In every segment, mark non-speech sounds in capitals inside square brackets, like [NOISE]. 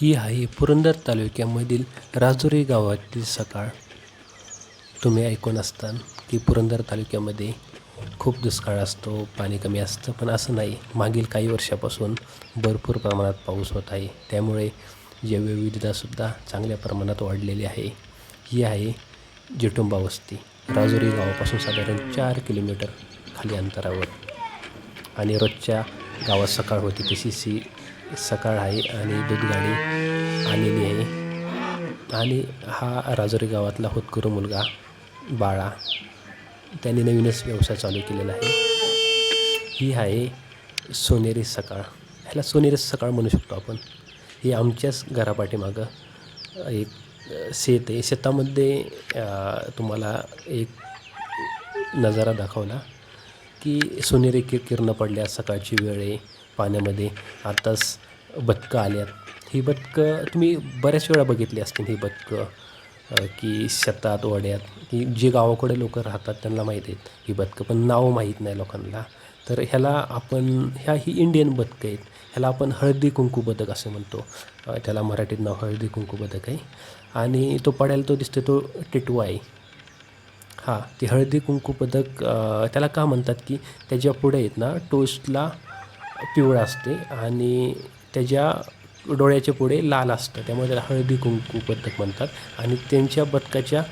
ही आहे पुरंदर तालुक्यामधील राजुरी गावातील सकाळ. तुम्ही ऐकून असताल की पुरंदर तालुक्यामध्ये खूप दुष्काळ असतो पाणी कमी असतं पण असं नाही. मागील काही वर्षापासून भरपूर प्रमाणात पाऊस होत आहे. त्यामुळे जैवविविधतासुद्धा चांगल्या प्रमाणात वाढलेली आहे. ही आहे जिटुंबा वस्ती. राजुरी गावापासून साधारण चार किलोमीटर खाली अंतरावर. आणि रोजच्या गावात सकाळ होती तशी सी सकाळ आहे आणि दूधगाडी आलेली आहे. आणि हा राजुरी गावातला होतकरू मुलगा बाळा त्याने नवीनच व्यवसाय चालू केलेला आहे. ही आहे सोनेरी सकाळ. ह्याला सोनेरी सकाळ म्हणू शकतो आपण. ही आमच्याच घरापाठीमागं एक शेत आहे. शेतामध्ये तुम्हाला एक नजारा दाखवला की सोनेरी किर किरणं पडल्या सकाळची वेळ आहे. पाण्यामध्ये आताच बदकं आल्यात. ही बदकं तुम्ही बऱ्याच वेळा बघितली असतील ही बदकं की शेतात ओढ्यात की जे गावाकडे लोक राहतात त्यांना माहीत आहेत ही बदकं पण नावं माहीत नाही लोकांना. तर ह्याला आपण ह्या ही इंडियन बदकं आहेत. ह्याला आपण हळदी कुंकू बदक असं म्हणतो. त्याला मराठीत नाव हळदी कुंकू बदक आहे. आणि तो पडायला तो दिसतो तो टिटवा आहे. हां ती हळदी कुंकू पदक त्याला का म्हणतात की त्याच्या पुढे आहेत ना टोस्टला पिवळा असते आणि त्याच्या डोळ्याच्या पुढे लाल असतं. त्यामुळे त्याला हळदी कुंकू बदक म्हणतात. आणि त्यांच्या बदकाच्या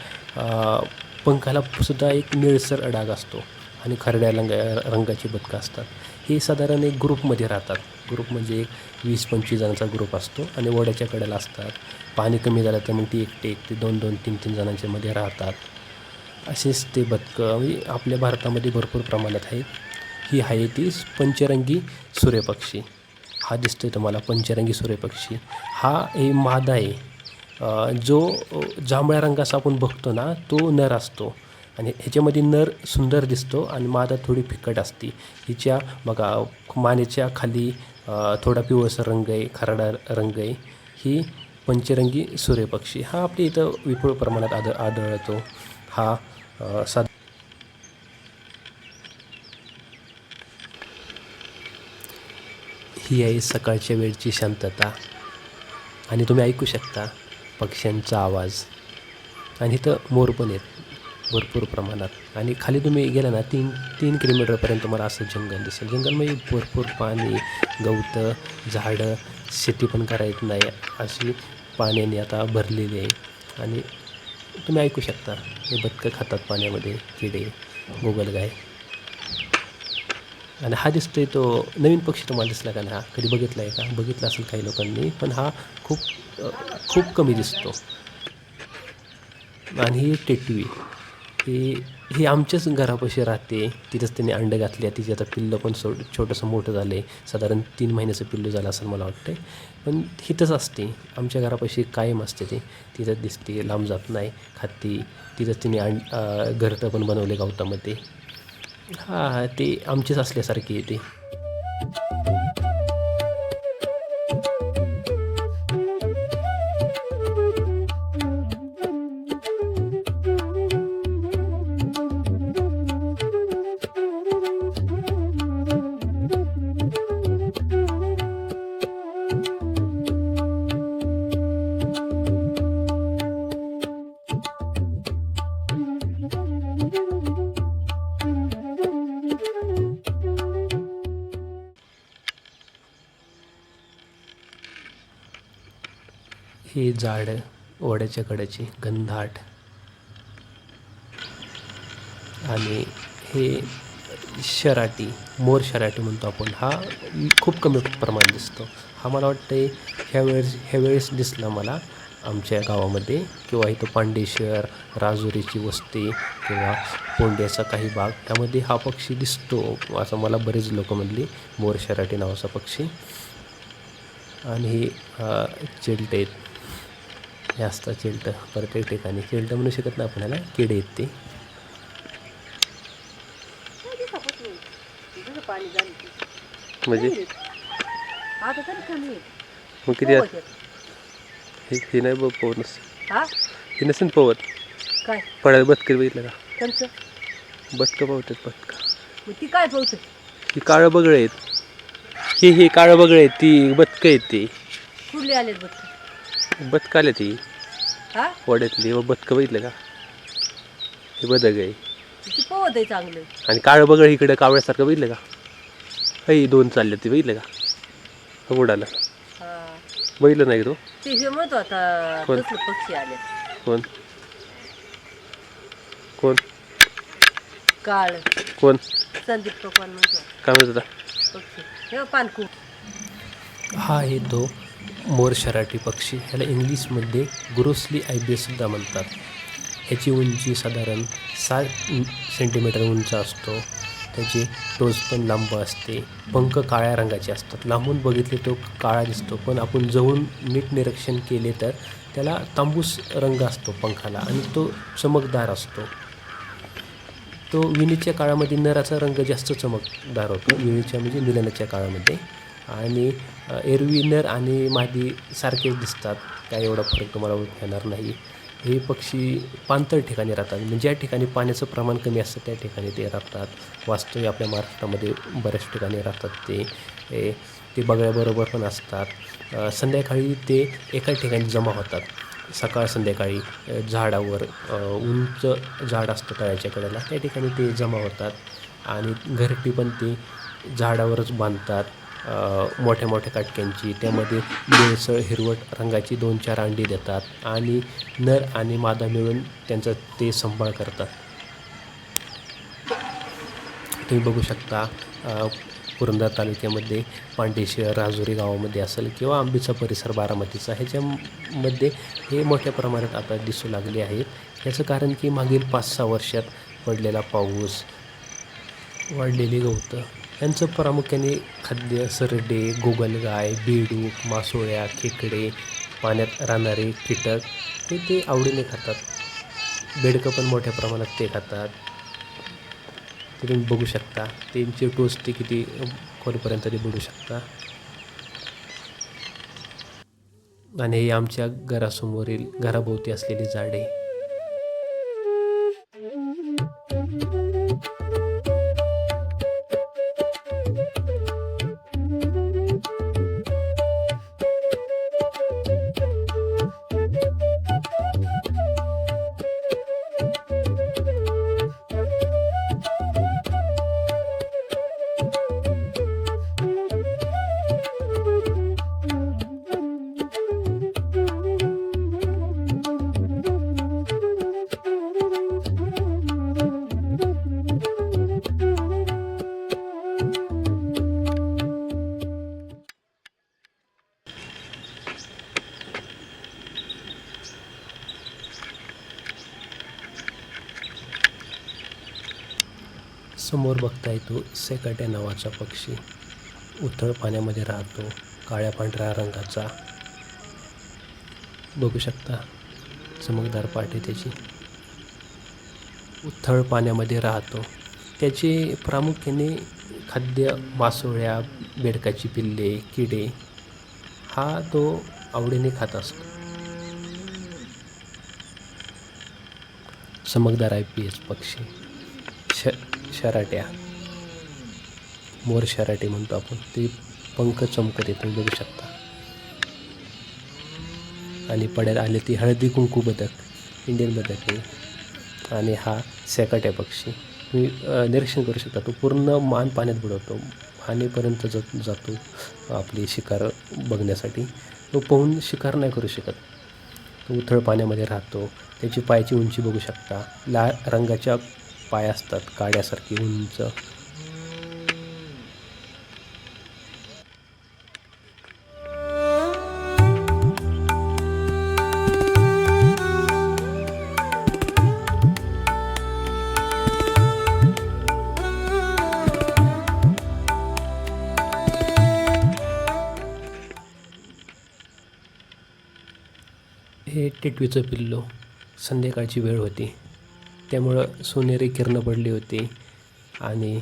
पंखाला सुद्धा एक निळसर डाग असतो. आणि खरड्या रंग रंगाची बदकं असतात. हे साधारण एक ग्रुपमध्ये राहतात. ग्रुप म्हणजे एक वीस पंचवीस जणांचा ग्रुप असतो आणि ओढ्याच्या कडेला असतात. पाणी कमी झालं तर मग ती एकटे एकटे दोन दोन तीन तीन जणांच्या मध्ये राहतात. असेच ते बदकं म्हणजे आपल्या भारतामध्ये भरपूर प्रमाणात आहेत. ही आहे ती पंचरंगी सूर्यपक्षी. हा दिसतोय तुम्हाला पंचरंगी सूर्यपक्षी. हा हे मादा आहे. जो जांभळ्या रंगाचा आपण बघतो ना तो नर असतो. आणि ह्याच्यामध्ये नर सुंदर दिसतो आणि मादा थोडी फिकट असते. हिच्या बघा मानेच्या खाली थोडा पिवळसर रंग आहे खरडा रंग आहे. ही पंचरंगी सूर्यपक्षी. हा आपल्या इथं विपुळ प्रमाणात आद आढळतो. हा अ, सा ही आहे सकाळच्या वेळची शांतता. आणि तुम्ही ऐकू शकता पक्ष्यांचा आवाज. आणि इथं मोर पण आहेत भरपूर प्रमाणात. आणि खाली तुम्ही गेला ना तीन तीन किलोमीटरपर्यंत तुम्हाला असं जंगल दिसेल. जंगलमध्ये भरपूर पाणी गवतं झाडं शेती पण करायची नाही. अशी पाण्याने आता भरलेली आहे. आणि तुम्ही ऐकू शकता हे बदकं खातात पाण्यामध्ये किडे गोगलगाय. आणि हा दिसतोय तो नवीन पक्षी तुम्हाला दिसला का? ना हा कधी बघितला आहे का? बघितला असेल काही लोकांनी पण हा खूप खूप कमी दिसतो. आणि ही टेटवी ही ही आमच्याच घरापाशी राहते. तिथंच त्यांनी अंडे घातली तिचे आता पिल्लं पण सो छोटंसं मोठं झालं आहे साधारण तीन महिन्याचं पिल्लू झालं असं मला वाटतं पण हिथंच असते. आमच्या घरापाशी कायम असते ते. तिथंच दिसते. लांब जात नाही. खाती तिथंच तिने अंड घरटं पण बनवले गवतामध्ये हां ते असल्यासारखी आहे ती. ही झाडं ओढ्याच्या कड्याची गंधाट. आणि हे शराटी मोर शराटी म्हणतो आपण हा खूप कमी प्रमाणात दिसतो. हा मला वाटतं ह्या वेळेस ह्या वेळेस दिसला मला आमच्या गावामध्ये किंवा इथं पांडेश्वर राजुरीची वस्ती किंवा पोंड्याचा काही भाग त्यामध्ये हा पक्षी दिसतो असं मला बरेच लोक म्हणली मोर शराटी नावाचा पक्षी. आणि हे चिलटेत हे असतात चिलटं. प्रत्येक ठिकाणी चिलटं म्हणू शकत नाही आपल्याला. किडे आहेत ते. म्हणजे? मग किती. हे हे नाही बघ पवत नस हा? नसेल पवत काय? पडायला बदकर बघितलं का? बदकं पावतात बदका ती काय पोहत ही काळं बगळे आहेत. ही ही काळं बगळे आहेत ती बदकं आहेत ती. कुठले बघ. बदक आले ती. हा? वड्यातली व बदकं बघितलं का? ते बदक आहे. ती पोहत आहे चांगलं. आणि काळं बगळ इकडं कावळ्यासारखं बघितलं का? हई दोन चालले ते बघितलं का? उडालं. हा. बघितलं नाही का तू? ते हे म्हणत होता कोण? कसलं पक्षी आले. कोण? कोण? काळ. कोण? संदीप पकवान म्हणतो. काय म्हणत होता पक्षी. हे पानकू हा आहे तो. मोर शराटी पक्षी ह्याला इंग्लिशमध्ये ग्रोसली आयबीएससुद्धा म्हणतात. ह्याची उंची साधारण सात सेंटीमीटर उंच असतो. त्याची टोच पण लांब असते. पंख काळ्या रंगाचे असतात. लांबून बघितले तो काळा दिसतो. पण आपण जवळून नीट निरीक्षण केले तर त्याला तांबूस रंग असतो पंखाला आणि तो चमकदार असतो. तो विणीच्या काळामध्ये नराचा रंग जास्त चमकदार होतो. विणीच्या म्हणजे मिलनाच्या काळामध्ये. आणि एरविनर आणि मादी सारखेच दिसतात. काय एवढा फरक तुम्हाला येणार नाही. हे पक्षी पाणथळ ठिकाणी राहतात. म्हणजे ज्या ठिकाणी पाण्याचं प्रमाण कमी असतं त्या ठिकाणी ते राहतात. वास्तव्य आपल्या महाराष्ट्रामध्ये बऱ्याच ठिकाणी राहतात ते. हे ते बघायबरोबर पण असतात. संध्याकाळी ते एका ठिकाणी जमा होतात. सकाळ संध्याकाळी झाडावर उंच झाड असतं तळ्याच्या कडेला. त्या ठिकाणी ते जमा होतात. आणि घरटी पण ते झाडावरच बांधतात. मोठ्या मोठ्या काटक्यांची त्यामध्ये निळसळ हिरवट रंगाची दोन चार अंडी देतात आणि नर आणि मादा मिळून त्यांचा ते संभाळ करतात. तुम्ही बघू शकता पुरंदर तालुक्यामध्ये पांडेश्वर राजुरी गावामध्ये असेल किंवा आंबीचा परिसर बारामतीचा ह्याच्यामध्ये हे मोठ्या प्रमाणात आता दिसू लागले आहेत. याचं कारण की मागील पाच सहा वर्षात पडलेला पाऊस वाढलेली गवतं यांचं प्रामुख्याने खाद्य सरडे गोगलगाय बेडूक मासोळ्या खेकडे पाण्यात राहणारे कीटक हे ते आवडीने खातात. बेडकं पण मोठ्या प्रमाणात ते खातात. ते तुम्ही बघू शकता. त्यांची टोच ते किती खोलपर्यंत ते बघू शकता. आणि हे आमच्या घरासमोरील घराभोवती असलेली झाडे. समोर बघता येतो सेकाट्या नावाचा पक्षी. उथळ पाण्यामध्ये राहतो काळ्या पांढऱ्या रंगाचा. बघू शकता चमकदार पाठी त्याची. उथळ पाण्यामध्ये राहतो. त्याचे प्रामुख्याने खाद्य मासोळ्या बेडकाची पिल्ले किडे हा तो आवडीने खात असतो. चमकदार आय पी एस पक्षी. शराट्या. मोर शराटे म्हणतो आपण. ते पंख चमकत येतो बघू शकता. आणि पड्यात आले ती हळदी कुंकू बदक इंडियन बदक आहे. आणि हा सेकाट्या पक्षी. तुम्ही निरीक्षण करू शकता तो पूर्ण मान पाण्यात बुडवतो. पाणीपर्यंत जात जातो आपली शिकार बघण्यासाठी. तो पोहून शिकार नाही करू शकत. तो उथळ पाण्यामध्ये राहतो. त्याची पायाची उंची बघू शकता. लाल रंगाच्या पाय असतात काड्यासारखी उंच. हे टिटवीचं पिल्लो संध्याकाळची वेळ होती. त्यामुळं सोनेरी किरणं पडली होती आणि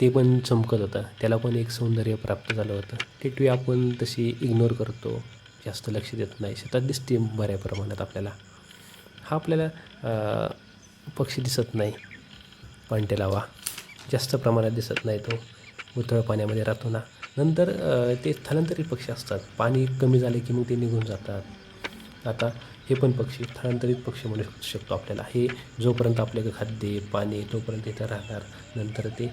ते पण चमकत होतं. त्याला पण एक सौंदर्य प्राप्त झालं होतं. टिटवी आपण तशी इग्नोर करतो. जास्त लक्ष देत नाही. शेतात दिसते बऱ्या प्रमाणात आपल्याला. हा आपल्याला पक्षी दिसत नाही. पांटेलावा जास्त प्रमाणात दिसत नाही तो. उथळ पाण्यामध्ये राहतो ना. नंतर ते स्थलांतरित पक्षी असतात. पाणी कमी झाले की मग ते निघून जातात. आता हे पण पक्षी स्थलांतरित पक्षी म्हणू शकतो आपल्याला. हे जोपर्यंत आपल्याकडे खाद्य पाणी तोपर्यंत इथं राहणार नंतर ते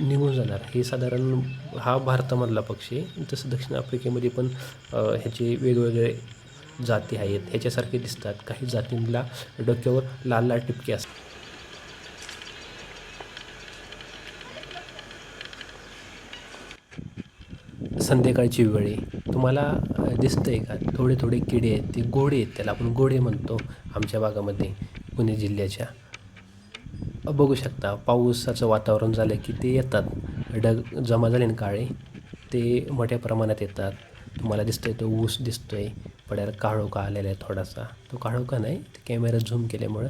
निघून जाणार. हे साधारण हा भारतामधला पक्षी आहे तसं दक्षिण आफ्रिकेमध्ये पण ह्याचे वेगवेगळे जाती आहेत. ह्याच्यासारखे दिसतात. काही जातींना डोक्यावर लाल लाल टिपके असतात. संध्याकाळची वेळी तुम्हाला दिसतं आहे का? थोडे थोडे किडे आहेत ते गोडे आहेत त्याला आपण गोडे म्हणतो आमच्या भागामध्ये पुणे जिल्ह्याच्या. बघू शकता पाऊसाचं वातावरण झालं की ते येतात. डग जमा झाले ना काळे ते मोठ्या प्रमाणात येतात. तुम्हाला दिसतोय तो ऊस दिसतोय पड्याला काळोखा आलेला आहे थोडासा. तो काळोखा नाही ते कॅमेरा झूम केल्यामुळं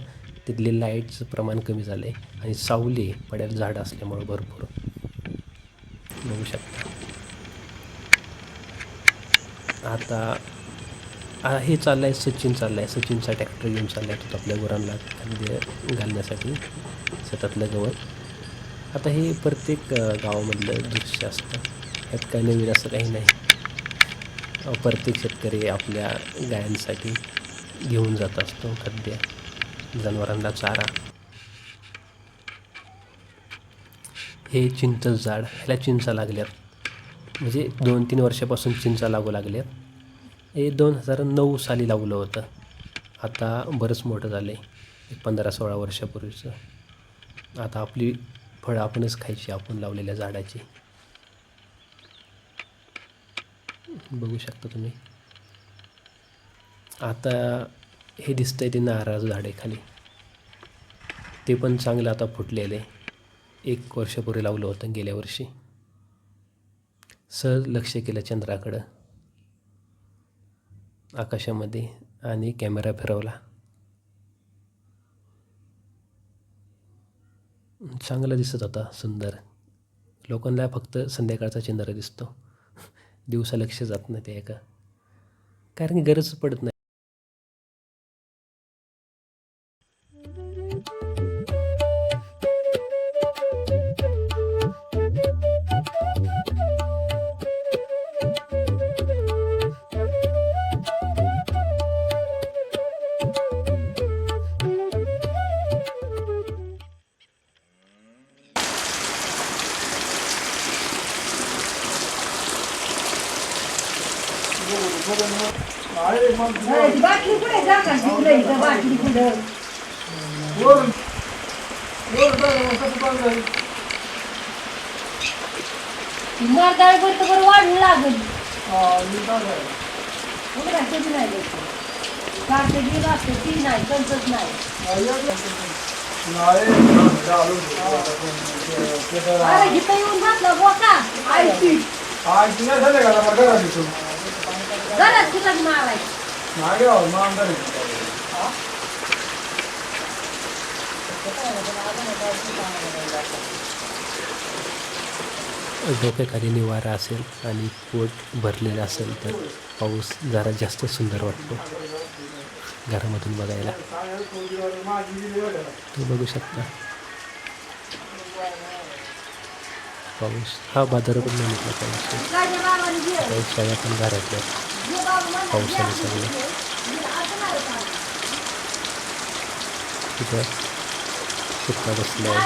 तिथले लाईटचं प्रमाण कमी झालं आहे आणि सावली पड्याला झाड असल्यामुळं भरपूर. बघू शकता. आता हे चाललं आहे सचिन चाललं आहे सचिनचा ट्रॅक्टर घेऊन चालला आहे तो आपल्या गुरांना घालण्यासाठी शेतातलं गवत आता हे प्रत्येक गावामधलं दृश्य असतं. ह्यात काही नवीन असं काही नाही. प्रत्येक शेतकरी आपल्या गायांसाठी घेऊन जात असतो खाद्य. जनावरांना चारा. हे चिंच झाड ह्याला चिंचा लागल्यात. म्हणजे दोन तीन वर्षापासून चिंचा लागू लागल्यात. हे दोन हजार नऊ साली लावलं होतं. आता बरंच मोठं झालं आहे एक पंधरा सोळा वर्षापूर्वीचं. आता आपली फळं आपणच खायची आपण लावलेल्या झाडाची. बघू शकता तुम्ही. आता हे दिसतंय ते नारळाचं झाड आहे खाली. ते पण चांगलं आता फुटलेलं आहे. एक वर्षापूर्वी लावलं होतं गेल्या वर्षी. सहज लक्ष केलं चंद्राकडं. आकाशामध्ये आणि कॅमेरा फिरवला. चांगला दिसत होता सुंदर. लोकांना फक्त संध्याकाळचा चंद्र दिसतो. दिवसा लक्ष जात नाही ते एका. कारण की गरज पडत नाही. बाटली कुठे जागा तिकडे इथं बाटली कुठं मरदाळ बरं तर बरं वाढू लागल कधी नाही द्यायचं. काटे ती नाही कंचच नाही अरे इथं येऊन बसला बोका आयची मारायचं? डोक्याखाली निवारा असेल आणि पोट भरलेलं असेल तर पाऊस जरा जास्त सुंदर वाटतो. घरामधून बघायला. तुम्ही बघू शकता. पाऊस हा बाजारातून नाही निघला पाऊस पाऊस सगळ्या पण घरातल्या मला पावसाने सगळे सगळं तिथं कुत्ता बसलाय.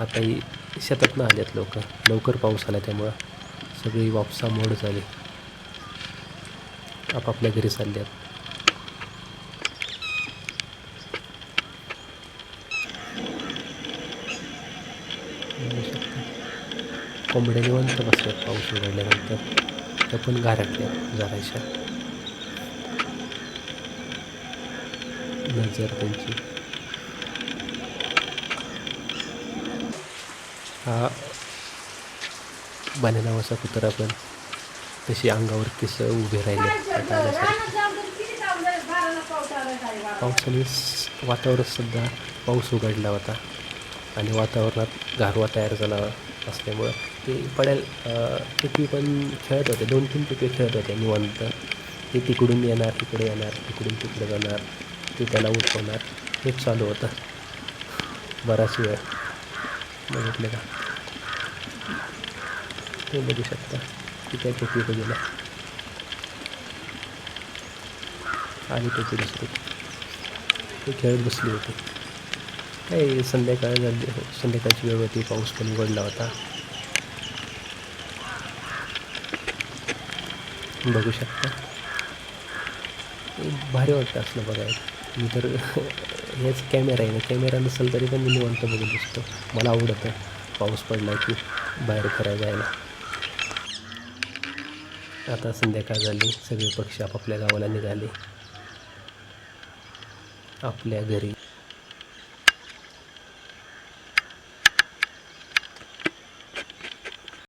आताही शेतातनं आल्यात लोक. लवकर पाऊस आला त्यामुळं सगळी वापसा मोड झाली. आपापल्या घरी चालल्यात. कोंबड्या निवंत बसल्यात पाऊस उघडल्यानंतर. त्या पण घरातल्या जरायच्या नजर त्यांची. हा बाण्या नावाचा कुत्रा पण तशी अंगावर केस उभे राहिले. पावसाने वातावरण सुद्धा पाऊस उघडला होता. आणि वातावरणात गारवा तयार झाला असल्यामुळं ते पडेल टिपी पण खेळत होते दोन तीन टिपी खेळत होते निवांत. ते तिकडून येणार तिकडे येणार तिकडून तिकडे जाणार ते त्याला उठवणार. हेच चालू होतं. बराच वेळ. बघितलं का? ते बघू शकता. की त्या टिपी गेला. आली टोपी दुसरी ते खेळत बसली होती. काही संध्याकाळ झाली संध्याकाळची वेळ होती पाऊस पण उघडला होता. बघू शकता. भारी वाटतं असलं बघायला. मी तर [LAUGHS] हेच कॅमेरा आहे ना कॅमेरा नसेल तरी पण मी निवांत बघत दिसतो मला आवडतं. पाऊस पडला की बाहेर फिरायला जायला. आता संध्याकाळ झाली. सगळे पक्षी आपापल्या गावाला निघाले. आपल्या घरी